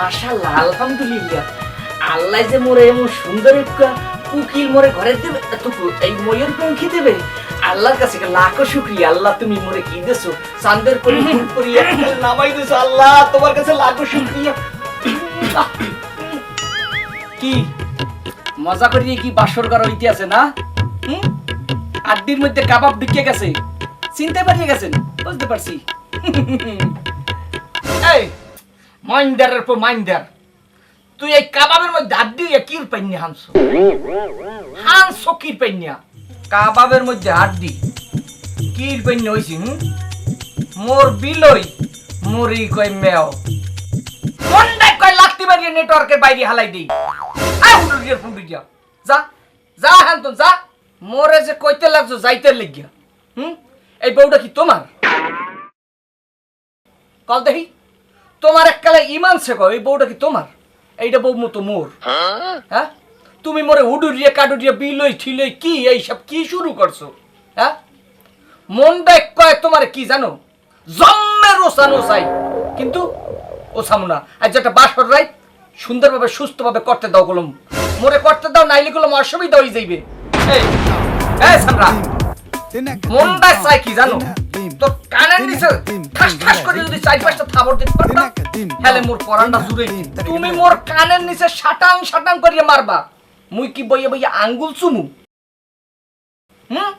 মাশাআল্লাহ আলহামদুলিল্লাহ। আল্লাহ যে মোরে এমন সুন্দর একটা উকিল মোরে ঘরে দেবে এত এই ময়ূর পঙ্খী দেবে আল্লাহর কাছে লাখো শুক্রিয়া। আল্লাহ তুমি মোরে কি দেছো? চান্দের পরি করিয়া নামাই দিছো আল্লাহ তোমার কাছে লাখো শুক্রিয়া। কি? মজা করিয়ে কি বাসর করা হইতে আছে না? হুম? আড্ডির মধ্যে কাবাব ঢুকে গেছে। চিনতে পারিয়ে গেছেন বুঝতে পারছি। এই মাইন্ডারের পর মাইন্ডার তুই এই কাবাবের মধ্যে আড্ডি কির পাইনি হানছো হানছো কির পাইনিয়া? কাবাবের মধ্যে আড্ডি কির পাইনি হইছি মোর বিলই, মোরই কই মেও। কোনটাই কয় লাগতে পারি নেটওয়ার্কের বাইরে হালাই দেই। আয় হুডুরিয়ার ফুডুরিয়া যা যা তো যা। মোরে যে কইতে লাগছো, যাইতে লাগিয়া। হুম? এই বউটা কি তোমার? কল দেখি। তোমার এককালে ইমান শেখো এই বউটা কি তোমার? এইটা বউ মতো মোর। হ্যাঁ? তুমি মোরে উডুরিয়ে কাডুরিয়ে বিলই ঠিলই কি এইসব কি শুরু করছ? হ্যাঁ? মনটা কয় তোমার কি জানো? জম্মের ওসানো চাই কিন্তু ওসামু না আর যেটা বাসর রাই সুন্দরভাবে সুস্থভাবে করতে দাও কলম। মোরে করতে দাও নাইলে কলম অসুবিধা হয়ে যাইবে। এই এই সামরা। মনটা চাই কি জানো? তোর কানের নিচে ঠাস ঠাস করে যদি চার পাঁচটা থাবর দিতে পারতাম হেলে মোর পরানটা জুড়ে তুমি মোর কানের নিচে শাটাং শাটাং করিয়ে মারবা। মুই কি বইয়ে বইয়ে আঙ্গুল চুমু? হুম?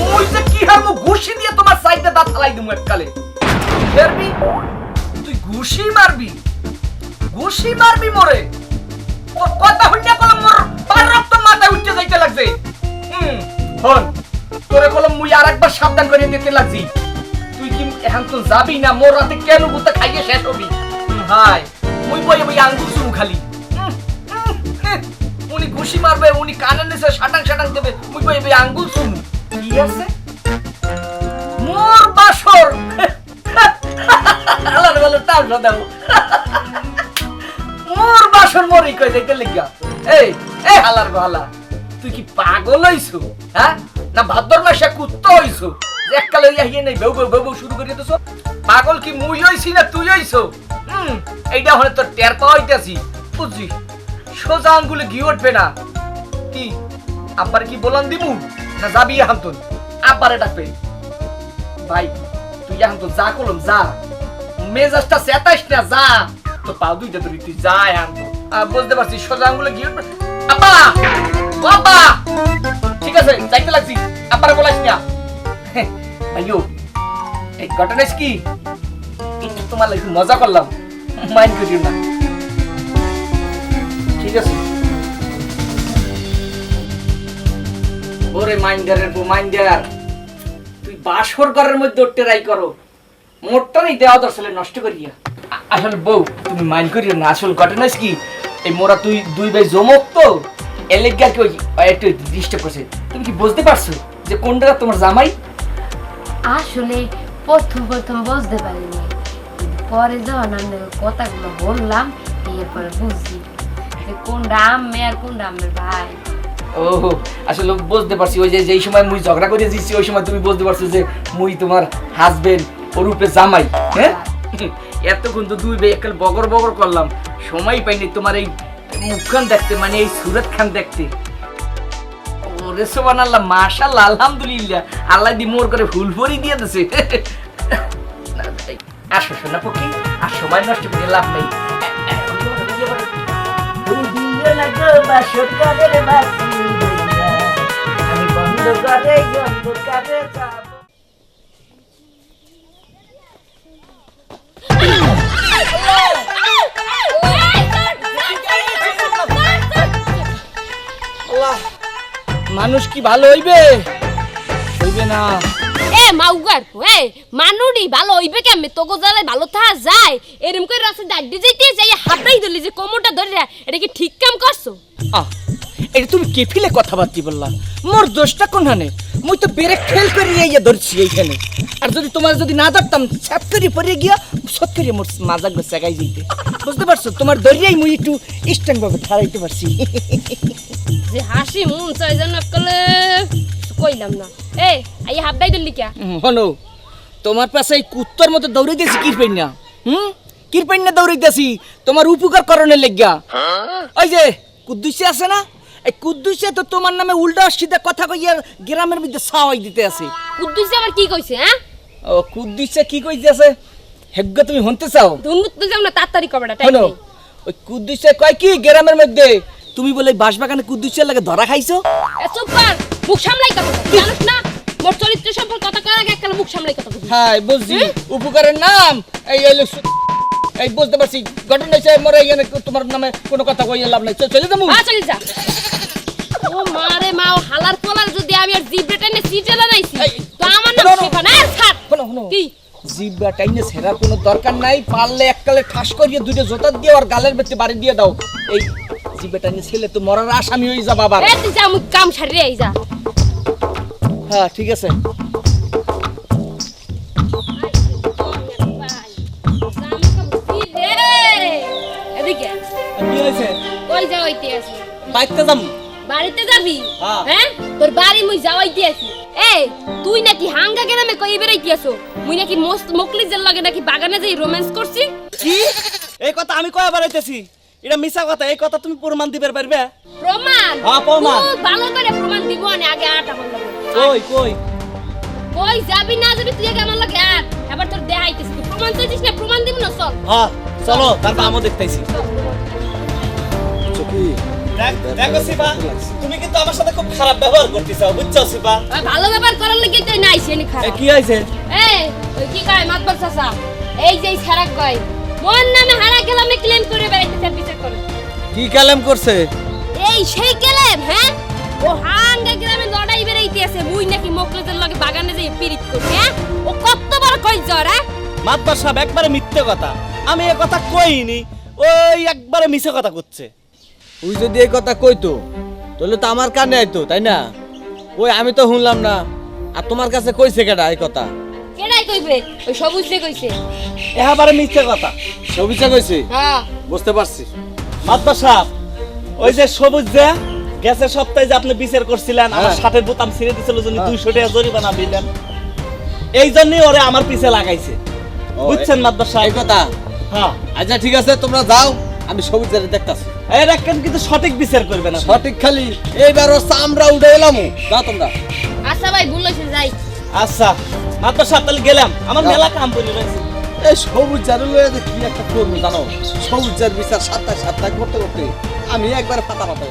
মুই যে কি হারমু ঘুষি দিয়ে তোমার সাইডে দাঁত ফালাই দিমু এককালে? ফেরবি তুই ঘুষি মারবি? ঘুষি মারবি মোরে? তোর কথা হইনা কলম মোর পার রক্ত মাথায় উঠতে যাইতে লাগছে। হুম হন তোরে কলম মুই আরেকবার সাবধান করে দিতে লাগছি। তুই কি এখন তো যাবি না? মোর রাতে কেন গুতা খাইয়ে শেষ হবি? হাই মুই বই বই আঙ্গুল শুরু খালি। উনি ঘুষি মারবে উনি কানের নিচে শাটাং শাটাং দেবে মুই বই বই আঙ্গুল শুনু কি আছে? মোর বাসর। আলার বেলা টাকা দাও মোর বাসর মরি কই দেখতে লিখা এই এই হালার গলা তুই কি পাগল হইছো? হ্যাঁ? না ভাদ্র মাসে কুত্তা হইছো, যে এককালে ইয়া হিয়ে নেই, বেউ বেউ বেউ শুরু করে দিতেছ। পাগল কি মুই হইছি না তুই হইছো? হুম এইটা হলে তোর টের পাওয়া হইতাছি বুঝছি সোজা আঙ্গুলে ঘি উঠবে না। কি, আব্বার কি বলান দিমু? না যাবি এখন তুই আব্বারে ডাকবে। ভাই, তুই এখন তো যা করলাম যা। মেজাজটা চেতাইস না, যা। তো পাও দুইটা ধরি, তুই যা এখন বুঝতে পারছি সোজা আঙ্গুলে ঘি উঠবে। আব্বা! ঠিক আছে, যাইতে লাগছি। না ভাইও এই কি? তোমার মজা করলাম। মাইন্ড করিও না। ঠিক আছে। ওরে মাইন্ডারের মাইন্ডার, তুই বাসর ঘরের মধ্যে উঠতে রাই করো। মোটটা নেই, দেওয়া দর্শলে নষ্ট করিয়া। আসলে বউ, তুমি মাইন্ড করিও না। আসল ঘটনা কি? এই মোরা তুই দুই ভাই জমক তো এলেগা কি ওই একটু ডিস্টার্ব করছে। তুমি কি বুঝতে পারছ যে কোনটা তোমার জামাই? আসলে প্রথম প্রথম বুঝতে পারিনি। পরে যখন আমি কথাগুলো বললাম এরপরে বুঝছি যে কোনটা আম্মে আর কোনটা আম্মের ভাই। ও আসলে বুঝতে পারছি ওই যে যেই সময় মুই ঝগড়া করে দিচ্ছি ওই সময় তুমি বুঝতে পারছ যে মুই তোমার হাজবেন্ড ওরূপে জামাই হ্যাঁ? এতক্ষণ তো দুই একাল বগর বগর করলাম সময় পাইনি তোমার এই মুখখান দেখতে মানে এই সুরত খান দেখতে। ওরে সোবান আল্লাহ মাশাল্লাহ আলহামদুলিল্লাহ। আল্লাহ দি মোর করে ফুল ভরি দিয়ে দিছে। আসো শোনা পক্ষী আর সময় নষ্ট করে লাভ নেই। আমি মানুষ কি ভালো হইবে? হইবে না। এ মাউগার এ মানুরি ভালো হইবে কেমনে? তোগো জালে ভালো থাকা যায়। এরম করে রাস্তা দাড্ডি যাইতে যাই হাতাই দিলি যে কোমরটা ধরে রা, এটা কি ঠিক কাম করছ? আহ এটা তুমি কেফিলে কথাবার্তি বললা। মোর দোষটা কোনখানে? মুই তো বেরে খেল করে ইয়ে ধরছি এইখানে। আর যদি তোমার যদি না ধরতাম ছাপ করে পরে গিয়া সত করে মোর মাজা গো সেগাই দিতে। বুঝতে পারছ? তোমার দরিয়াই মুই একটু স্ট্রং ভাবে খাড়াইতে পারছি। যে হাসি মন চাই যেন কলে কইলাম না। এ আই হাতাই দিলি কে? হুম, হলো তোমার পাশে এই কুত্তর মতো দৌড়ে গেছি কি পাই না হুম কিরপাইন্না দৌড়াইতেছি তোমার উপকার করণের লেগা ওই যে কুদ্দুসে আছে না? এই কুদ্দুসে তো তোমার নামে উল্টা সিধা কথা কইয়া গ্রামের মধ্যে সাওয়াই দিতে আছে। কুদ্দুস আবার কি কইছে হ্যাঁ? ও কুদ্দুসে কি কইতেছে হেগ্গ তুমি হনতে চাও? ধুনমুত তো যাও না তাড়াতাড়ি কবেটা টাইম ওই কুদ্দুসে কয় কি গ্রামের মধ্যে? তুমি বলে বাঁশবাগানে কুদ্দুসের লাগে ধরা খাইছো? সুপার মুখ সামলাই কথা বল। জানোস না মোর চরিত্র সম্পর্কে কথা আগে এককালে মুখ সামলাই কথা বলি। হ্যাঁ বুঝছি। উপকারের নাম? এই সু- এই বুঝতে পারছি। ঘটনা হিসেবে মরে এখানে তোমার নামে কোনো কথা কইয়া লাভ নাই। চল, চলে যাব আ চল যা। ও মারে মা ও হালার পোলার যদি আমি আর জিব্রে টেনে সিটে লাগাইছি এই, তো আমার নাম শোনো, শেফা না আর ছাড়। শোনো শোনো। কি? জিব্বা টাইনে ছেঁড়ার কোনো দরকার নাই। পারলে এককালে ঠাস করিয়ে দুটো জোতা দিয়ে আর গালের ভেতরে বাড়ি দিয়ে দাও। এই জিব্বা টাইনে ছেলে তো মরার আসামি হয়ে যাবা আবার এ তুই যা মুখ কাম ছাড়িয়ে আই যা। হ্যাঁ ঠিক আছে। কি হয়েছে? কই যাওয়াইতে আছি। বাইকতে যাম। বাড়িতে যাবি? হ্যাঁ। হ্যাঁ? তোর বাড়ি মুই যাওয়াইতে আছি। এই তুই নাকি হাঙ্গা গ্রামে কই বেড়াইতে আসো মুই নাকি মস্ত মকলিজের লাগে নাকি বাগানে যাই রোম্যান্স করছি? কি? এই কথা আমি কয়া বাড়াইতেছি এটা মিছা কথা এই কথা তুমি প্রমাণ দিবে পারবে? প্রমাণ? হ্যাঁ, প্রমাণ। খুব ভালো করে প্রমাণ দিব না আগে আটা বন্ধ কই কই? কই যাবি না যাবি তুই আগে আমার লাগে আট এবার তোর দেখাইতেছি তুই প্রমাণ চাইছিস না প্রমাণ দিব না চল। হ্যাঁ চলো তারপর আমও দেখতেছি। দেখো সিপা তুমি কিন্তু আমার সাথে খুব খারাপ ব্যবহার করতেছ বুঝছ সিপা ভালো ব্যাপার করার লাগি তুই নাই সে খারাপ। কি হয়েছে? এই কি কয় মাতবার চাচা? এই যে এই সারা কয় মোর নামে হারা গেলামে ক্লেম করে বেড়াইতে চার বিচার করে। কি কালাম করছে? এই সেই গেলেন হ্যাঁ? ও হাঙ্গা গ্রামে লড়াই বেড়াইতে আছে মুই নাকি মকলেদের লগে বাগানে যাই পিরিত করি হ্যাঁ? ও কত বড় কই জরা মাতবার সাহেব একবারে মিথ্যে কথা। আমি এ কথা কইনি ওই একবারে মিছে কথা করছে। ওই যদি এই কথা কইতো তাহলে তো আমার কানে আইতো তাই না? ওই আমি তো শুনলাম না। আর তোমার কাছে কইছে কেডা এই কথা? কেডাই কইবে? ওই সবুজ যে কইছে। এবারে মিথ্যে কথা। কইছে? হ্যাঁ। বুঝতে পারছি। সাহেব ওই যে সবুজ যে গেছে সপ্তাহে যে আপনি বিচার করছিলেন আমার হ্যাঁ। শার্টের বোতাম ছিঁড়ে দিছিল জন্য হ্যাঁ। দুইশো টাকা জরিমানা দিলেন। এই জন্যই ওরে আমার পিছে লাগাইছে। বুঝছেন মাতবার এই সাহেব কথা? হ্যাঁ। আচ্ছা ঠিক আছে তোমরা যাও আমি সবুজারে দেখতাছি। এর একখান কিন্তু সঠিক বিচার করবে না সঠিক খালি। এইবার চামড়া উঠে এলাম যাও তোমরা। আচ্ছা ভাই ভুল হইছে যাই। আচ্ছা। মাতবার সাহেব গেলাম। আমার মেলা কাম পড়ে রয়েছে। এই সবুজ জারু লয়ে কি একটা করব জানো? সবুজ জার বিচার সাতটা সাতটা করতে করতে আমি একবার ফাতা ফাতা।